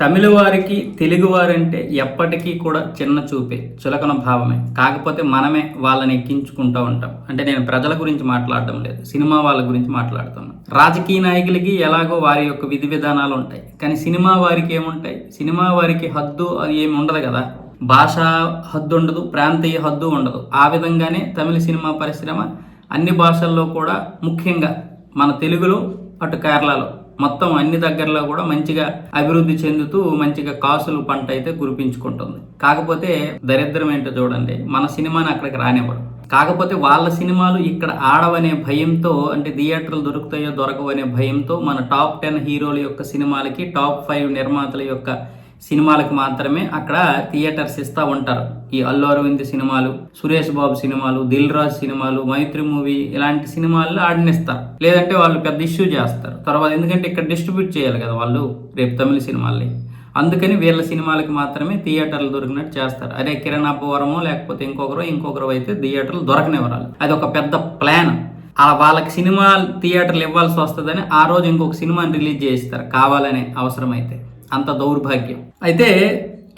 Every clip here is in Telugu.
తమిళ వారికి తెలుగు వారంటే ఎప్పటికీ కూడా చిన్న చూపే చులకన భావమే. కాకపోతే మనమే వాళ్ళని ఎక్కించుకుంటూ ఉంటాం. అంటే నేను ప్రజల గురించి మాట్లాడడం లేదు సినిమా వాళ్ళ గురించి మాట్లాడుతున్నాను. రాజకీయ నాయకులకి ఎలాగో వారి యొక్క విధి విధానాలు ఉంటాయి. కానీ సినిమా వారికి ఏముంటాయి? సినిమా వారికి హద్దు అది ఏమి ఉండదు కదా. భాష హద్దు ఉండదు ప్రాంతీయ హద్దు ఉండదు. ఆ విధంగానే తమిళ సినిమా పరిశ్రమ అన్ని భాషల్లో కూడా ముఖ్యంగా మన తెలుగులో అటు కేరళలో మొత్తం అన్ని దగ్గరలో కూడా మంచిగా అభివృద్ధి చెందుతూ మంచిగా కాసులు పంట అయితే కురిపించుకుంటుంది. కాకపోతే దరిద్రం ఏంటో చూడండి మన సినిమాని అక్కడికి రానివ్వడం కాకపోతే వాళ్ళ సినిమాలు ఇక్కడ ఆడవనే భయంతో అంటే థియేటర్లు దొరుకుతాయో దొరకవనే భయంతో మన టాప్ టెన్ హీరోల యొక్క సినిమాలకి టాప్ ఫైవ్ నిర్మాతల యొక్క సినిమాలకు మాత్రమే అక్కడ థియేటర్స్ ఇస్తూ ఉంటారు. ఈ అల్లు అరవింద్ సినిమాలు సురేష్ బాబు సినిమాలు దిల్ రాజ్ సినిమాలు మైత్రి మూవీ ఇలాంటి సినిమాల్లో ఆడినిస్తారు. లేదంటే వాళ్ళు పెద్ద ఇష్యూ చేస్తారు. తర్వాత ఎందుకంటే ఇక్కడ డిస్ట్రిబ్యూట్ చేయాలి కదా వాళ్ళు రేపు తమిళ సినిమాల్ని. అందుకని వీళ్ళ సినిమాలకి మాత్రమే థియేటర్లు దొరికినట్టు చేస్తారు. అదే కిరణ్ అబ్బవరమో లేకపోతే ఇంకొకరు ఇంకొకరు అయితే థియేటర్లు దొరకనివ్వరాలు అది ఒక పెద్ద ప్లాన్. అలా వాళ్ళకి సినిమా థియేటర్లు ఇవ్వాల్సి వస్తుందని ఆ రోజు ఇంకొక సినిమాని రిలీజ్ చేయిస్తారు కావాలనే అవసరమైతే. అంత దౌర్భాగ్యం. అయితే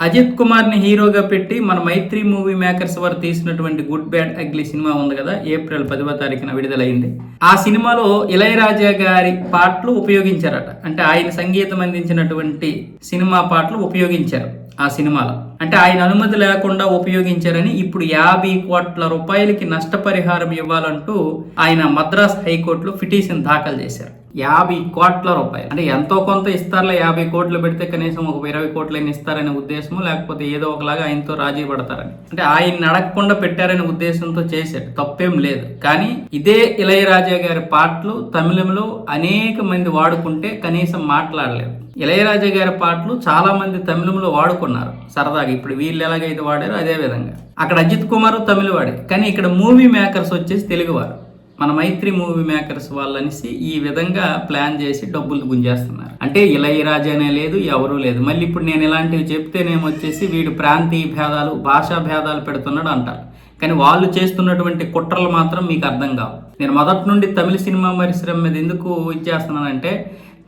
అజిత్ కుమార్ని హీరోగా పెట్టి మన మైత్రి మూవీ మేకర్స్ వారు తీసినటువంటి గుడ్ బ్యాడ్ అగ్లీ సినిమా ఉంది కదా ఏప్రిల్ పదవ తారీఖున విడుదలైంది. ఆ సినిమాలో ఇళయరాజా గారి పాటలు ఉపయోగించారట. అంటే ఆయన సంగీతం అందించినటువంటి సినిమా పాటలు ఉపయోగించారు ఆ సినిమాలో. అంటే ఆయన అనుమతి లేకుండా ఉపయోగించారని ఇప్పుడు యాభై కోట్ల రూపాయలకి నష్టపరిహారం ఇవ్వాలంటూ ఆయన మద్రాస్ హైకోర్టులో పిటిషన్ దాఖలు చేశారు. యాభై కోట్ల రూపాయలు. అంటే ఎంతో కొంత ఇస్తారులే యాభై కోట్లు పెడితే కనీసం ఒక ఇరవై కోట్లు అయినా ఇస్తారనే ఉద్దేశము లేకపోతే ఏదో ఒకలాగా ఆయనతో రాజీ పడతారని. అంటే ఆయన అడగకుండా పెట్టారనే ఉద్దేశంతో చేశాడు తప్పేం లేదు. కానీ ఇదే ఇళయరాజా గారి పాటలు తమిళంలో అనేక మంది వాడుకుంటే కనీసం మాట్లాడలేదు. ఇళయరాజా గారి పాటలు చాలా మంది తమిళంలో వాడుకున్నారు సరదాగా. ఇప్పుడు వీళ్ళు ఎలాగైతే వాడారో అదే విధంగా. అక్కడ అజిత్ కుమార్ తమిళవాడే కానీ ఇక్కడ మూవీ మేకర్స్ వచ్చేసి తెలుగువారు. మన మైత్రి మూవీ మేకర్స్ వాళ్ళనిసి ఈ విధంగా ప్లాన్ చేసి డబ్బులు గుంజేస్తున్నారు. అంటే ఇళయరాజానే లేదు ఎవరూ లేదు. మళ్ళీ ఇప్పుడు నేను ఇలాంటివి చెప్తేనేమొచ్చేసి వీడు ప్రాంతీయ భేదాలు భాషా భేదాలు పెడుతున్నాడు అంటారు. కానీ వాళ్ళు చేస్తున్నటువంటి కుట్రలు మాత్రం మీకు అర్థం కావు. నేను మొదటి నుండి తమిళ సినిమా పరిశ్రమ మీద ఎందుకు ఇచ్చేస్తున్నానంటే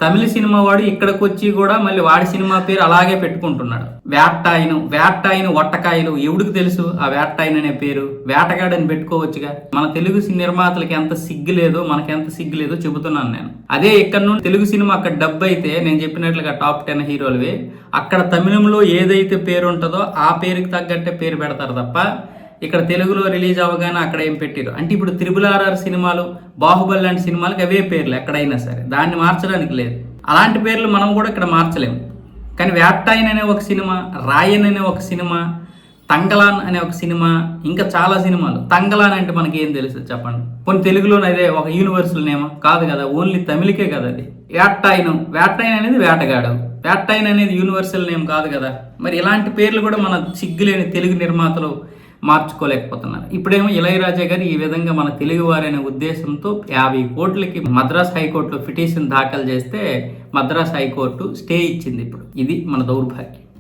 తమిళ సినిమా వాడు ఇక్కడికి వచ్చి కూడా మళ్ళీ వాడి సినిమా పేరు అలాగే పెట్టుకుంటున్నాడు. వేట్టాయిను వేట్టాయిను వట్టకాయలు ఎవడికి తెలుసు ఆ వేట్టాయిన్ అనే పేరు? వేటగాడని పెట్టుకోవచ్చుగా. మన తెలుగు నిర్మాతలకి ఎంత సిగ్గు లేదో మనకి ఎంత సిగ్గు లేదో చెబుతున్నాను నేను. అదే ఇక్కడ నుండి తెలుగు సినిమా అక్కడ డబ్బు అయితే నేను చెప్పినట్లుగా టాప్ టెన్ హీరోలవి అక్కడ తమిళంలో ఏదైతే పేరు ఉంటుందో ఆ పేరుకి తగ్గట్టే పేరు పెడతారు తప్ప ఇక్కడ తెలుగులో రిలీజ్ అవ్వగానే అక్కడ ఏం పెట్టారు అంటే ఇప్పుడు త్రిబుల్ ఆర్ఆర్ సినిమాలు బాహుబలి లాంటి సినిమాలకు అవే పేర్లు ఎక్కడైనా సరే. దాన్ని మార్చడానికి లేదు. అలాంటి పేర్లు మనం కూడా ఇక్కడ మార్చలేము కానీ వ్యాప్టాయన్ అనే ఒక సినిమా రాయన్ అనే ఒక సినిమా తంగలాన్ అనే ఒక సినిమా ఇంకా చాలా సినిమాలు. తంగలాన్ అంటే మనకి ఏం తెలుసు చెప్పండి? కొన్ని తెలుగులోనే అదే ఒక యూనివర్సల్నేమో కాదు కదా ఓన్లీ తమిళకే కదా అది. వేట్టాయిన్ వేట్టాయిన్ అనేది వేటగాడు. వేట్టాయిన్ అనేది యూనివర్సల్ నేమ్ కాదు కదా. మరి ఇలాంటి పేర్లు కూడా మన సిగ్గులేని తెలుగు నిర్మాతలు మార్చుకోలేకపోతున్నారు. ఇప్పుడేమో ఇళయరాజా గారు ఈ విధంగా మన తెలుగు వారనే ఉద్దేశంతో యాభై కోట్లకి మద్రాస్ హైకోర్టులో పిటిషన్ దాఖలు చేస్తే మద్రాస్ హైకోర్టు స్టే ఇచ్చింది ఇప్పుడు. ఇది మన దౌర్భాగ్యం.